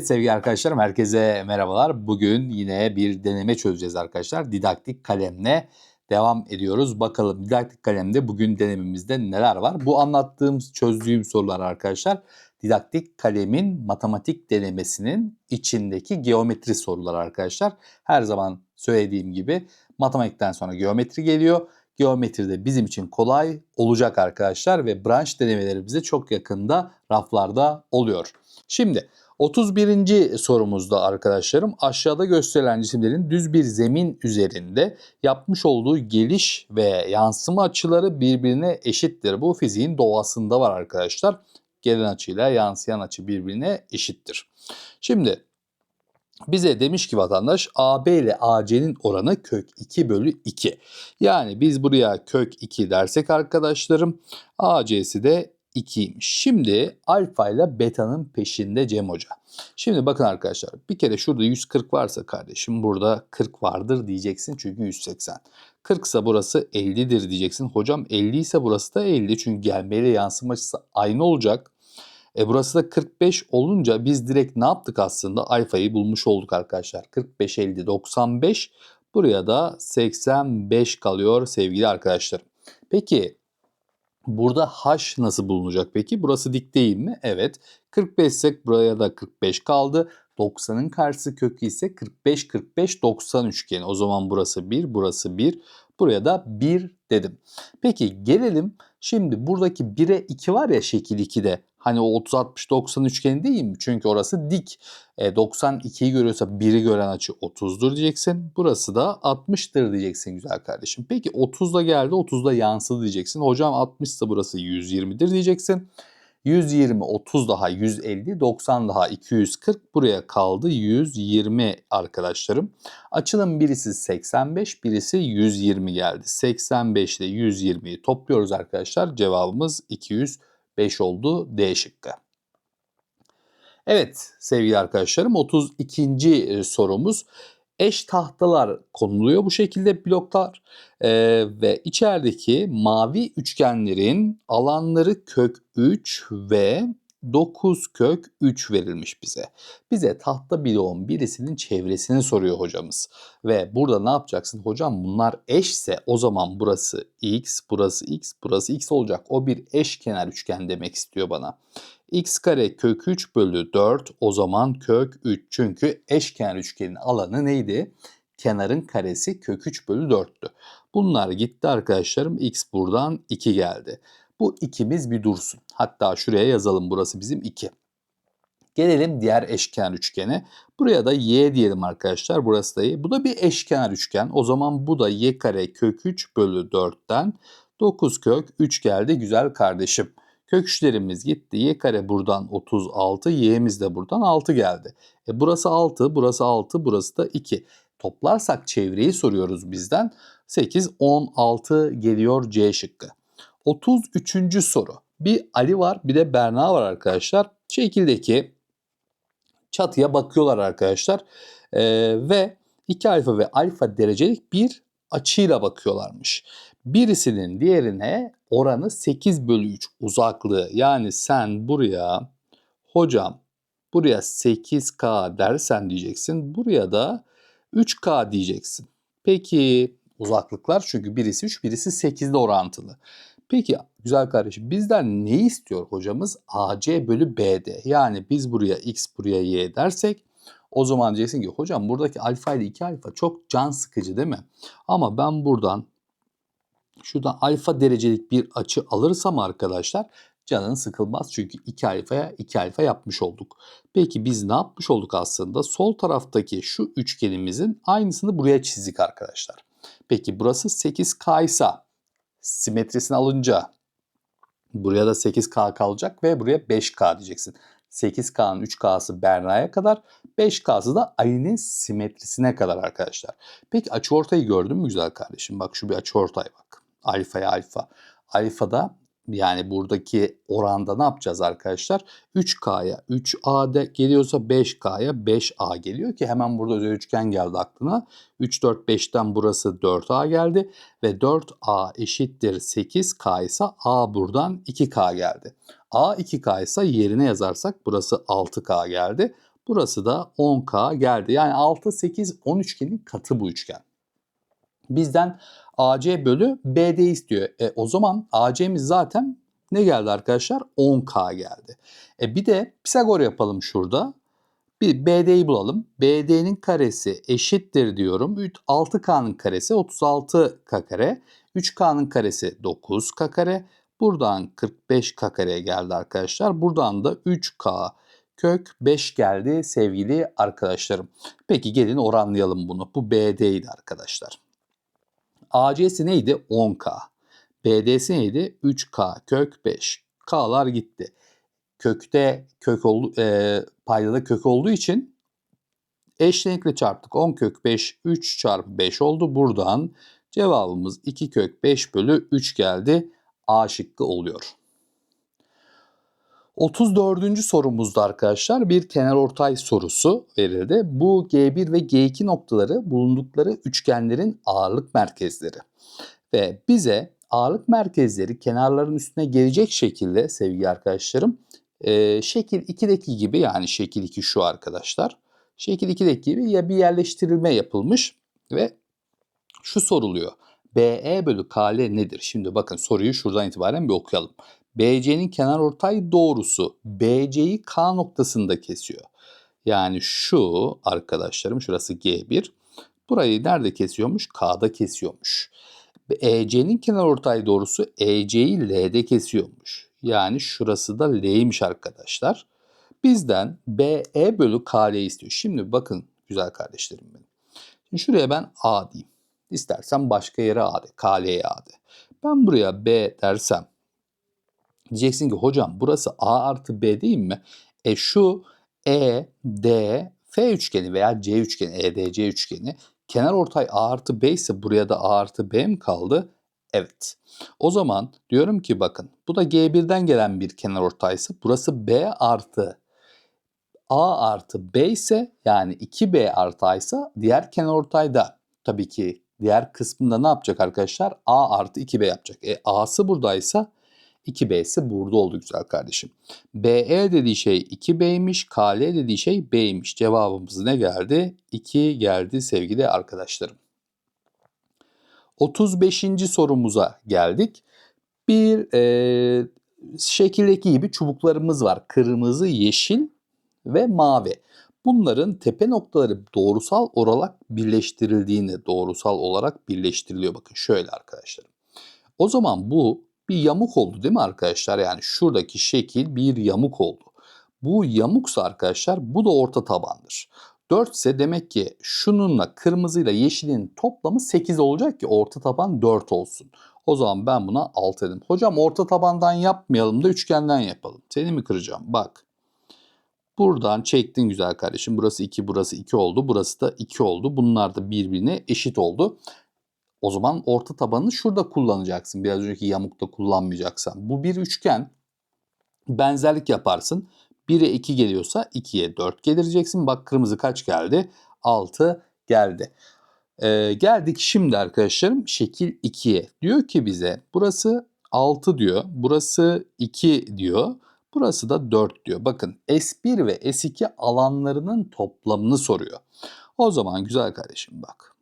Sevgili arkadaşlarım herkese merhabalar. Bugün yine bir deneme çözeceğiz arkadaşlar. Didaktik kalemle devam ediyoruz. Bakalım didaktik kalemde bugün denememizde neler var? Bu anlattığım, çözdüğüm sorular arkadaşlar didaktik kalemin matematik denemesinin içindeki geometri soruları arkadaşlar. Her zaman söylediğim gibi matematikten sonra geometri geliyor. Geometri de bizim için kolay olacak arkadaşlar ve branş denemelerimize çok yakında raflarda oluyor. Şimdi 31. sorumuzda arkadaşlarım aşağıda gösterilen cisimlerin düz bir zemin üzerinde yapmış olduğu geliş ve yansıma açıları birbirine eşittir. Bu fiziğin doğasında var arkadaşlar. Gelen açıyla yansıyan açı birbirine eşittir. Şimdi bize demiş ki vatandaş AB ile AC'nin oranı kök 2 bölü 2. Yani biz buraya kök 2 dersek arkadaşlarım AC'si de 2'ymiş. Şimdi alfa ile beta'nın peşinde Cem Hoca. Şimdi bakın arkadaşlar bir kere şurada 140 varsa kardeşim burada 40 vardır diyeceksin çünkü 180. 40 ise burası 50'dir diyeceksin. Hocam 50 ise burası da 50 çünkü gelmeyle yansıma açısı aynı olacak. E burası da 45 olunca biz direkt ne yaptık aslında? Alfayı bulmuş olduk arkadaşlar. 45, 50, 95. Buraya da 85 kalıyor sevgili arkadaşlar. Peki Burada h nasıl bulunacak peki? Burası dik değil mi? Evet. 45 ise buraya da 45 kaldı. 90'ın karşısı kökü ise 45 45 90 üçgeni. O zaman burası 1, burası 1. Buraya da 1 dedim. Peki gelelim şimdi buradaki 1'e 2 var ya şekil 2'de. Hani o 30 60 90 üçgeni değil mi? Çünkü orası dik. E, 92'yi görüyorsa 1'i gören açı 30'dur diyeceksin. Burası da 60'tır diyeceksin güzel kardeşim. Peki 30'da geldi 30'da yansıdı diyeceksin. Hocam 60 ise burası 120'dir diyeceksin. 120, 30 daha 150, 90 daha 240 buraya kaldı 120 arkadaşlarım. Açının birisi 85, birisi 120 geldi. 85 ile 120'yi topluyoruz arkadaşlar. Cevabımız 205 oldu D şıkkı. Evet sevgili arkadaşlarım 32. sorumuz eş tahtalar konuluyor bu şekilde bloklar ee, ve içerideki mavi üçgenlerin alanları kök 3 ve 9 kök 3 verilmiş bize. Bize tahta bloğun birisinin çevresini soruyor hocamız. Ve burada ne yapacaksın? Hocam bunlar eşse o zaman burası x, burası x, burası x olacak. O bir eşkenar üçgen demek istiyor bana x kare kök 3 bölü 4 o zaman kök 3. Çünkü eşkenar üçgenin alanı neydi? Kenarın karesi kök 3 bölü 4'tü. Bunlar gitti arkadaşlarım. X buradan 2 geldi. Bu ikimiz bir dursun. Hatta şuraya yazalım. Burası bizim 2. Gelelim diğer eşkenar üçgene. Buraya da y diyelim arkadaşlar. Burası da y. Bu da bir eşkenar üçgen. O zaman bu da y kare kök 3 bölü 4'ten 9 kök 3 geldi güzel kardeşim. Köküçlerimiz gitti. Y kare buradan 36, y'miz de buradan 6 geldi. E burası 6, burası 6, burası da 2. Toplarsak çevreyi soruyoruz bizden. 8, 16 geliyor C şıkkı. 33. soru. Bir Ali var bir de Berna var arkadaşlar. Şekildeki çatıya bakıyorlar arkadaşlar. Ee, ve 2 alfa ve alfa derecelik bir açıyla bakıyorlarmış. Birisinin diğerine oranı 8 bölü 3 uzaklığı. Yani sen buraya hocam buraya 8K dersen diyeceksin. Buraya da 3K diyeceksin. Peki uzaklıklar çünkü birisi 3 birisi 8 ile orantılı. Peki güzel kardeşim bizden ne istiyor hocamız? AC bölü BD. Yani biz buraya X buraya Y dersek o zaman diyeceksin ki hocam buradaki alfa ile 2 alfa çok can sıkıcı değil mi? Ama ben buradan şuradan alfa derecelik bir açı alırsam arkadaşlar canın sıkılmaz. Çünkü 2 alfaya 2 alfa yapmış olduk. Peki biz ne yapmış olduk aslında? Sol taraftaki şu üçgenimizin aynısını buraya çizdik arkadaşlar. Peki burası 8K ise simetrisini alınca buraya da 8K kalacak ve buraya 5K diyeceksin. 8K'nın 3K'sı Berna'ya kadar, 5K'sı da Ali'nin simetrisine kadar arkadaşlar. Peki açıortayı gördün mü güzel kardeşim? Bak şu bir açıortay bak. Alfa'ya alfa. Alfa'da yani buradaki oranda ne yapacağız arkadaşlar? 3K'ya 3A de geliyorsa 5K'ya 5A geliyor ki hemen burada özel üçgen geldi aklına. 3, 4, 5'ten burası 4A geldi ve 4A eşittir 8K ise A buradan 2K geldi. A 2K ise yerine yazarsak burası 6K geldi. Burası da 10K geldi. Yani 6, 8, 10 üçgenin katı bu üçgen. Bizden AC bölü BD istiyor. E, o zaman AC'miz zaten ne geldi arkadaşlar? 10K geldi. E, bir de Pisagor yapalım şurada. Bir BD'yi bulalım. BD'nin karesi eşittir diyorum. 6K'nın karesi 36K kare. 3K'nın karesi 9K kare. Buradan 45K kareye geldi arkadaşlar. Buradan da 3K kök 5 geldi sevgili arkadaşlarım. Peki gelin oranlayalım bunu. Bu BD'ydi arkadaşlar. AC'si neydi? 10K. BD'si neydi? 3K kök 5. K'lar gitti. Kökte kök oldu, e, paydada kök olduğu için eşlenikle çarptık. 10 kök 5 3 çarpı 5 oldu. Buradan cevabımız 2 kök 5 bölü 3 geldi. A şıkkı oluyor. 34. sorumuzda arkadaşlar bir kenarortay sorusu verildi. Bu G1 ve G2 noktaları bulundukları üçgenlerin ağırlık merkezleri. Ve bize ağırlık merkezleri kenarların üstüne gelecek şekilde sevgili arkadaşlarım e, şekil 2'deki gibi yani şekil 2 şu arkadaşlar. Şekil 2'deki gibi ya bir yerleştirilme yapılmış ve şu soruluyor. BE bölü KL nedir? Şimdi bakın soruyu şuradan itibaren bir okuyalım. BC'nin kenarortay doğrusu BC'yi K noktasında kesiyor. Yani şu arkadaşlarım şurası G1. Burayı nerede kesiyormuş? K'da kesiyormuş. EC'nin kenarortay doğrusu EC'yi L'de kesiyormuş. Yani şurası da L'ymiş arkadaşlar. Bizden BE bölü KL istiyor. Şimdi bakın güzel kardeşlerim benim. Şimdi şuraya ben A diyeyim. İstersen başka yere A de. KL'ye A de. Ben buraya B dersem Diyeceksin ki hocam burası A artı B değil mi? E şu E, D, F üçgeni veya C üçgeni, EDC üçgeni kenar ortay A artı B ise buraya da A artı B mi kaldı? Evet. O zaman diyorum ki bakın bu da G1'den gelen bir kenar ortaysa burası B artı A artı B ise yani 2B artı A ise diğer kenar ortayda tabii ki diğer kısmında ne yapacak arkadaşlar? A artı 2B yapacak. E A'sı buradaysa 2B'si burada oldu güzel kardeşim. BE dediği şey 2B'ymiş, KL dediği şey B'ymiş. Cevabımız ne geldi? 2 geldi sevgili arkadaşlarım. 35. sorumuza geldik. Bir e, şekildeki gibi çubuklarımız var. Kırmızı, yeşil ve mavi. Bunların tepe noktaları doğrusal olarak birleştirildiğinde doğrusal olarak birleştiriliyor. Bakın şöyle arkadaşlar. O zaman bu bir yamuk oldu değil mi arkadaşlar? Yani şuradaki şekil bir yamuk oldu. Bu yamuksa arkadaşlar bu da orta tabandır. 4 ise demek ki şununla kırmızıyla yeşilin toplamı 8 olacak ki orta taban 4 olsun. O zaman ben buna 6 dedim. Hocam orta tabandan yapmayalım da üçgenden yapalım. Seni mi kıracağım? Bak. Buradan çektin güzel kardeşim. Burası 2, burası 2 oldu. Burası da 2 oldu. Bunlar da birbirine eşit oldu. O zaman orta tabanını şurada kullanacaksın. Biraz önceki yamukta kullanmayacaksan. Bu bir üçgen. Benzerlik yaparsın. 1'e 2 geliyorsa 2'ye 4 getireceksin. Bak kırmızı kaç geldi? 6 geldi. Ee, geldik şimdi arkadaşlarım şekil 2'ye. Diyor ki bize burası 6 diyor. Burası 2 diyor. Burası da 4 diyor. Bakın S1 ve S2 alanlarının toplamını soruyor. O zaman güzel kardeşim bak.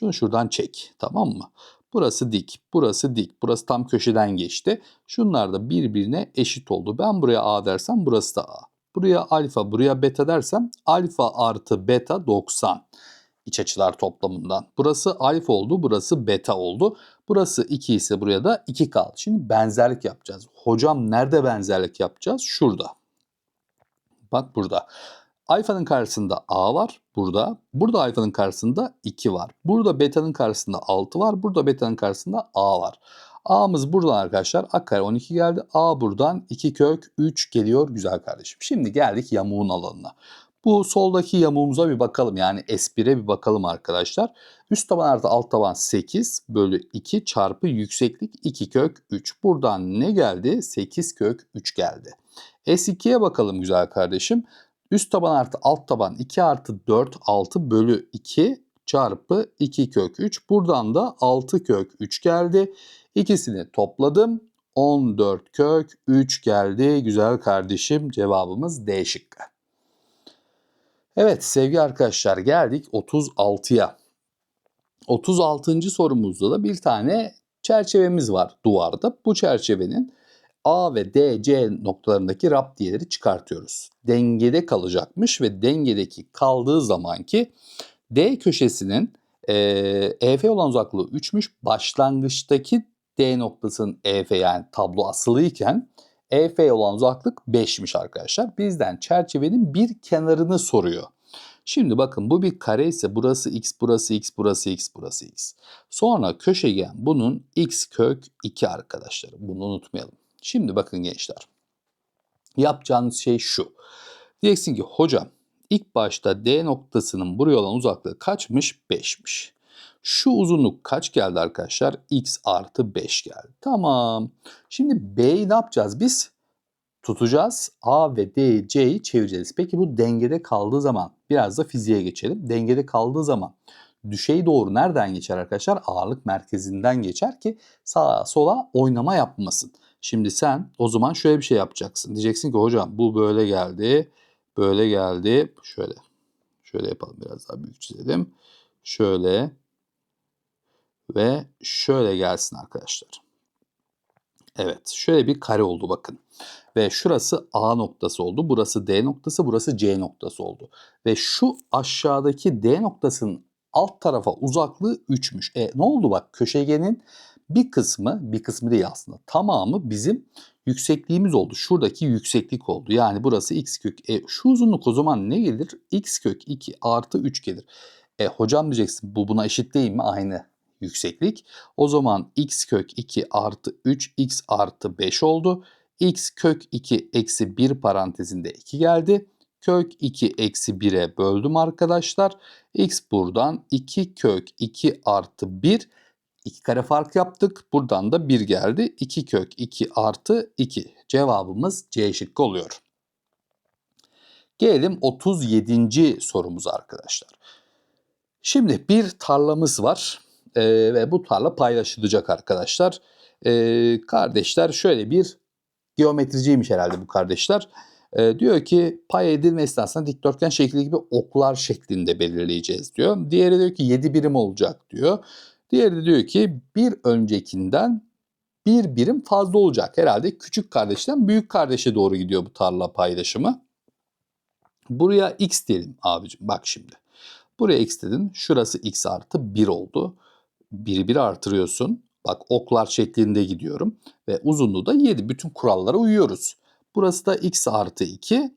Şunu şuradan çek. Tamam mı? Burası dik, burası dik. Burası tam köşeden geçti. Şunlar da birbirine eşit oldu. Ben buraya A dersem burası da A. Buraya alfa, buraya beta dersem alfa artı beta 90 iç açılar toplamından. Burası alfa oldu, burası beta oldu. Burası 2 ise buraya da 2 kaldı. Şimdi benzerlik yapacağız. Hocam nerede benzerlik yapacağız? Şurada. Bak burada. Alfa'nın karşısında A var burada. Burada alfa'nın karşısında 2 var. Burada beta'nın karşısında 6 var. Burada beta'nın karşısında A var. A'mız buradan arkadaşlar A kare 12 geldi. A buradan 2 kök 3 geliyor güzel kardeşim. Şimdi geldik yamuğun alanına. Bu soldaki yamuğumuza bir bakalım. Yani S1'e bir bakalım arkadaşlar. Üst taban artı alt taban 8 bölü 2 çarpı yükseklik 2 kök 3. Buradan ne geldi? 8 kök 3 geldi. S2'ye bakalım güzel kardeşim. Üst taban artı alt taban 2 artı 4 6 bölü 2 çarpı 2 kök 3. Buradan da 6 kök 3 geldi. İkisini topladım. 14 kök 3 geldi. Güzel kardeşim cevabımız D şıkkı. Evet sevgili arkadaşlar geldik 36'ya. 36. sorumuzda da bir tane çerçevemiz var duvarda. Bu çerçevenin A ve D, C noktalarındaki raptiyeleri çıkartıyoruz. Dengede kalacakmış ve dengedeki kaldığı zamanki D köşesinin e, EF olan uzaklığı 3'müş. Başlangıçtaki D noktasının EF yani tablo asılıyken EF olan uzaklık 5'miş arkadaşlar. Bizden çerçevenin bir kenarını soruyor. Şimdi bakın bu bir kare ise burası x, burası x, burası x, burası x. Sonra köşegen bunun x kök 2 arkadaşlar. Bunu unutmayalım. Şimdi bakın gençler. Yapacağınız şey şu. Diyeceksin ki hocam ilk başta D noktasının buraya olan uzaklığı kaçmış? 5'miş. Şu uzunluk kaç geldi arkadaşlar? X artı 5 geldi. Tamam. Şimdi B'yi ne yapacağız biz? Tutacağız. A ve D, C'yi çevireceğiz. Peki bu dengede kaldığı zaman biraz da fiziğe geçelim. Dengede kaldığı zaman düşey doğru nereden geçer arkadaşlar? Ağırlık merkezinden geçer ki sağa sola oynama yapmasın. Şimdi sen o zaman şöyle bir şey yapacaksın. Diyeceksin ki hocam bu böyle geldi, böyle geldi. Şöyle, şöyle yapalım biraz daha büyük çizelim. Şöyle ve şöyle gelsin arkadaşlar. Evet şöyle bir kare oldu bakın. Ve şurası A noktası oldu. Burası D noktası, burası C noktası oldu. Ve şu aşağıdaki D noktasının alt tarafa uzaklığı 3'müş. E ne oldu bak köşegenin bir kısmı, bir kısmı değil aslında tamamı bizim yüksekliğimiz oldu. Şuradaki yükseklik oldu. Yani burası x kök. E, şu uzunluk o zaman ne gelir? x kök 2 artı 3 gelir. E hocam diyeceksin bu buna eşit değil mi? Aynı yükseklik. O zaman x kök 2 artı 3 x artı 5 oldu. x kök 2 eksi 1 parantezinde 2 geldi. Kök 2 eksi 1'e böldüm arkadaşlar. x buradan 2 kök 2 artı 1 2 kare fark yaptık. Buradan da 1 geldi. 2 kök 2 artı 2. Cevabımız C şıkkı oluyor. Gelelim 37. sorumuza arkadaşlar. Şimdi bir tarlamız var e, ve bu tarla paylaşılacak arkadaşlar. E, kardeşler şöyle bir geometriciymiş herhalde bu kardeşler. E, diyor ki pay edilme esnasında dikdörtgen şekli gibi oklar şeklinde belirleyeceğiz diyor. Diğeri diyor ki 7 birim olacak diyor. Diğeri de diyor ki bir öncekinden bir birim fazla olacak. Herhalde küçük kardeşten büyük kardeşe doğru gidiyor bu tarla paylaşımı. Buraya x diyelim abicim bak şimdi. Buraya x dedin. Şurası x artı 1 oldu. 1'i 1 artırıyorsun. Bak oklar şeklinde gidiyorum. Ve uzunluğu da 7. Bütün kurallara uyuyoruz. Burası da x artı 2.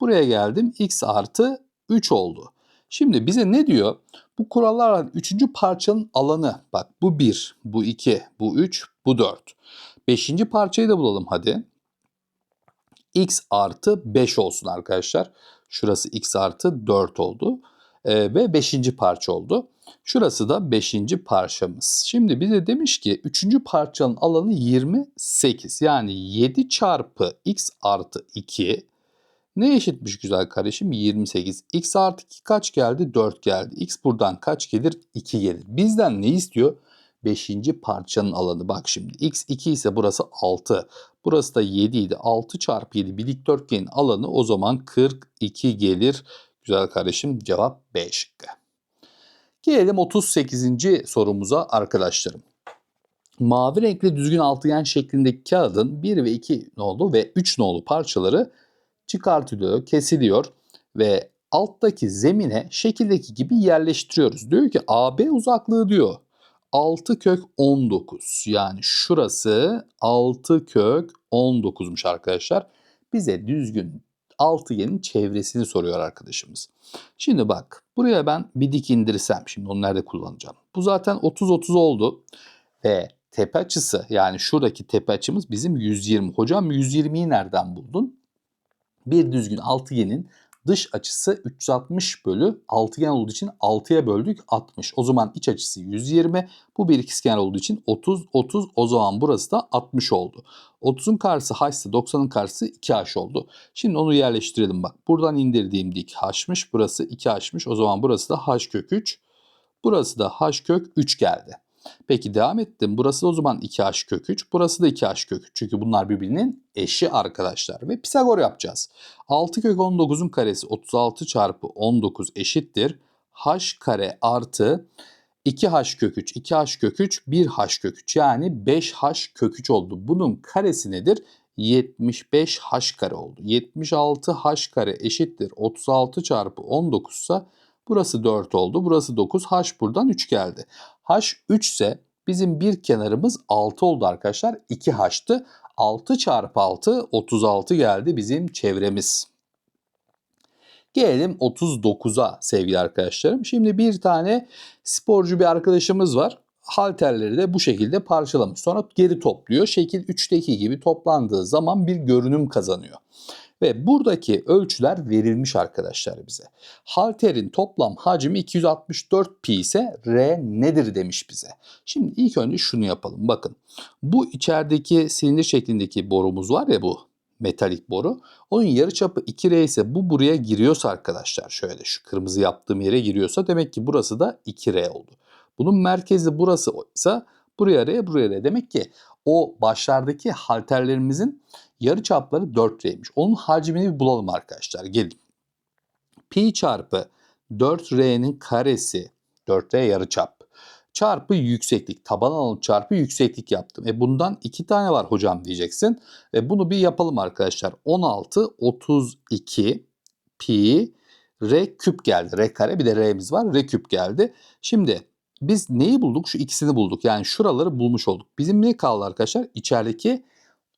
Buraya geldim x artı 3 oldu. Şimdi bize ne diyor? Bu kurallarla üçüncü parçanın alanı. Bak bu 1, bu 2, bu 3, bu 4. Beşinci parçayı da bulalım hadi. x artı 5 olsun arkadaşlar. Şurası x artı 4 oldu. Ee, ve beşinci parça oldu. Şurası da beşinci parçamız. Şimdi bize demiş ki üçüncü parçanın alanı 28. Yani 7 çarpı x artı 2 ne eşitmiş güzel kardeşim? 28. X artı 2 kaç geldi? 4 geldi. X buradan kaç gelir? 2 gelir. Bizden ne istiyor? 5. parçanın alanı. Bak şimdi x 2 ise burası 6. Burası da 7 idi. 6 çarpı 7 bir dikdörtgenin alanı o zaman 42 gelir. Güzel kardeşim cevap B şıkkı. Gelelim 38. sorumuza arkadaşlarım. Mavi renkli düzgün altıgen şeklindeki kağıdın 1 ve 2 nolu ve 3 nolu parçaları çıkartılıyor, kesiliyor ve alttaki zemine şekildeki gibi yerleştiriyoruz. Diyor ki AB uzaklığı diyor 6 kök 19 yani şurası 6 kök 19'muş arkadaşlar. Bize düzgün altıgenin çevresini soruyor arkadaşımız. Şimdi bak buraya ben bir dik indirsem şimdi onu nerede kullanacağım? Bu zaten 30-30 oldu ve tepe açısı yani şuradaki tepe açımız bizim 120. Hocam 120'yi nereden buldun? Bir düzgün altıgenin dış açısı 360 bölü altıgen olduğu için 6'ya böldük 60. O zaman iç açısı 120. Bu bir ikizkenar olduğu için 30 30 o zaman burası da 60 oldu. 30'un karşısı h ise 90'ın karşısı 2h oldu. Şimdi onu yerleştirelim bak. Buradan indirdiğim dik h'mış. Burası 2h'mış. O zaman burası da h kök 3. Burası da h kök 3 geldi. Peki devam ettim. Burası da o zaman 2h kök 3. Burası da 2h kök 3. Çünkü bunlar birbirinin eşi arkadaşlar. Ve Pisagor yapacağız. 6 kök 19'un karesi 36 çarpı 19 eşittir. h kare artı 2h kök 3, 2h kök 3, 1h kök 3 yani 5h kök 3 oldu. Bunun karesi nedir? 75h kare oldu. 76h kare eşittir 36 çarpı 19 ise burası 4 oldu. Burası 9. H buradan 3 geldi. H 3 ise bizim bir kenarımız 6 oldu arkadaşlar. 2H'tı. 6 çarpı 6 36 geldi bizim çevremiz. Gelelim 39'a sevgili arkadaşlarım. Şimdi bir tane sporcu bir arkadaşımız var. Halterleri de bu şekilde parçalamış. Sonra geri topluyor. Şekil 3'teki gibi toplandığı zaman bir görünüm kazanıyor. Ve buradaki ölçüler verilmiş arkadaşlar bize. Halterin toplam hacmi 264 pi ise R nedir demiş bize. Şimdi ilk önce şunu yapalım. Bakın bu içerideki silindir şeklindeki borumuz var ya bu metalik boru. Onun yarıçapı 2R ise bu buraya giriyorsa arkadaşlar şöyle şu kırmızı yaptığım yere giriyorsa demek ki burası da 2R oldu. Bunun merkezi burası ise buraya R buraya R. Demek ki o başlardaki halterlerimizin yarı çapları 4R'ymiş. Onun hacmini bir bulalım arkadaşlar. Gelin. Pi çarpı 4R'nin karesi 4R yarı çap çarpı yükseklik. Taban alanı çarpı yükseklik yaptım. E bundan iki tane var hocam diyeceksin. E bunu bir yapalım arkadaşlar. 16, 32 pi r küp geldi. R kare bir de r'miz var. R küp geldi. Şimdi biz neyi bulduk? Şu ikisini bulduk. Yani şuraları bulmuş olduk. Bizim ne kaldı arkadaşlar? İçerideki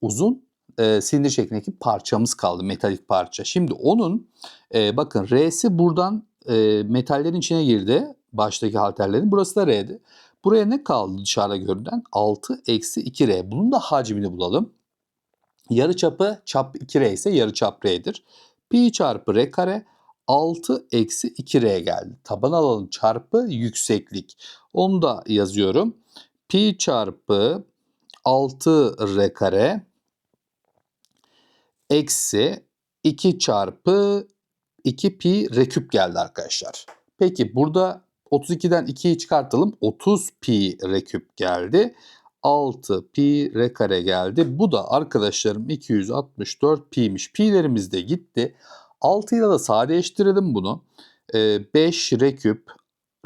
uzun e, silindir şeklindeki parçamız kaldı. Metalik parça. Şimdi onun e, bakın R'si buradan e, metallerin içine girdi. Baştaki halterlerin. Burası da R'di. Buraya ne kaldı dışarıda görünen? 6 eksi 2R. Bunun da hacmini bulalım. Yarı çapı çap 2R ise yarı çap R'dir. Pi çarpı R kare 6 eksi 2R geldi. Taban alanı çarpı yükseklik. Onu da yazıyorum. Pi çarpı 6R kare eksi 2 çarpı 2 pi R küp geldi arkadaşlar. Peki burada 32'den 2'yi çıkartalım. 30 pi R küp geldi. 6 pi R kare geldi. Bu da arkadaşlarım 264 pi'miş. Pi'lerimiz de gitti. 6 ile de sadeleştirelim bunu. 5 R küp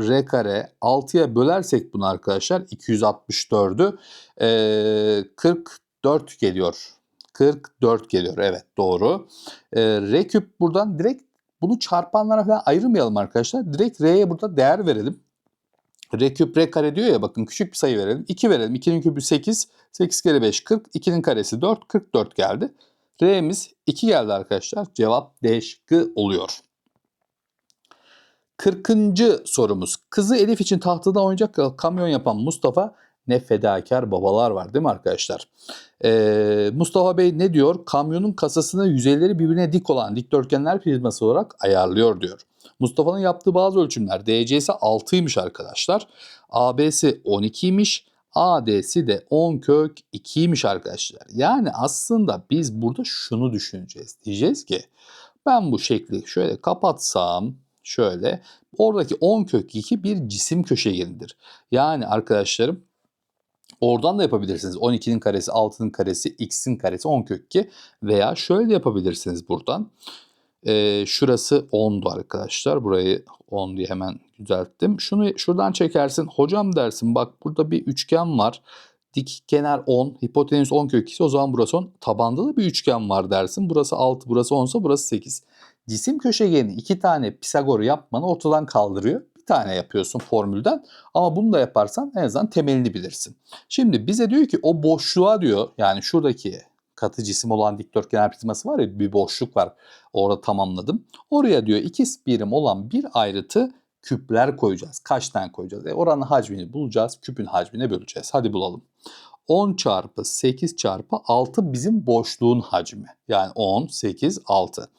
R kare 6'ya bölersek bunu arkadaşlar 264'ü 44 geliyor. 44 geliyor evet doğru. R küp buradan direkt bunu çarpanlara falan ayırmayalım arkadaşlar. Direkt R'ye burada değer verelim. R küp R kare diyor ya bakın küçük bir sayı verelim. 2 verelim. 2'nin küpü 8. 8 kere 5 40. 2'nin karesi 4. 44 geldi. R'miz 2 geldi arkadaşlar. Cevap D şıkkı oluyor. 40. sorumuz. Kızı Elif için tahtada oyuncak kamyon yapan Mustafa ne fedakar babalar var değil mi arkadaşlar? Ee, Mustafa Bey ne diyor? Kamyonun kasasını yüzeyleri birbirine dik olan dikdörtgenler prizması olarak ayarlıyor diyor. Mustafa'nın yaptığı bazı ölçümler DC'si 6'ymış arkadaşlar. AB'si 12'ymiş. AD'si de 10 kök 2'ymiş arkadaşlar. Yani aslında biz burada şunu düşüneceğiz. Diyeceğiz ki ben bu şekli şöyle kapatsam şöyle oradaki 10 kök 2 bir cisim köşegenidir. Yani arkadaşlarım Oradan da yapabilirsiniz. 12'nin karesi, 6'nın karesi, x'in karesi 10 kök 2. Veya şöyle yapabilirsiniz buradan. Ee, şurası 10'du arkadaşlar. Burayı 10 diye hemen düzelttim. Şunu şuradan çekersin. Hocam dersin bak burada bir üçgen var. Dik kenar 10, hipotenüs 10 kök 2 o zaman burası 10. Tabanda da bir üçgen var dersin. Burası 6, burası 10 ise burası 8. Cisim köşegeni iki tane Pisagor yapmanı ortadan kaldırıyor bir tane yapıyorsun formülden ama bunu da yaparsan en azından temelini bilirsin. Şimdi bize diyor ki o boşluğa diyor yani şuradaki katı cisim olan dikdörtgen prizması var ya bir boşluk var orada tamamladım. Oraya diyor iki birim olan bir ayrıtı küpler koyacağız. Kaç tane koyacağız? E oranın hacmini bulacağız. Küpün hacmine böleceğiz. Hadi bulalım. 10 çarpı 8 çarpı 6 bizim boşluğun hacmi. Yani 10, 8, 6.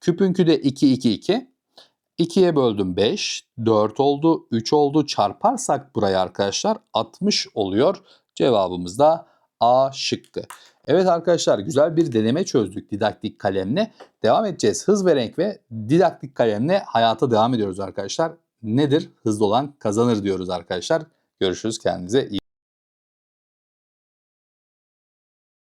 Küpünkü de 2, 2, 2. 2'ye böldüm 5, 4 oldu, 3 oldu. Çarparsak buraya arkadaşlar 60 oluyor. Cevabımız da A şıkkı. Evet arkadaşlar güzel bir deneme çözdük didaktik kalemle. Devam edeceğiz. Hız ve renk ve didaktik kalemle hayata devam ediyoruz arkadaşlar. Nedir? Hızlı olan kazanır diyoruz arkadaşlar. Görüşürüz kendinize iyi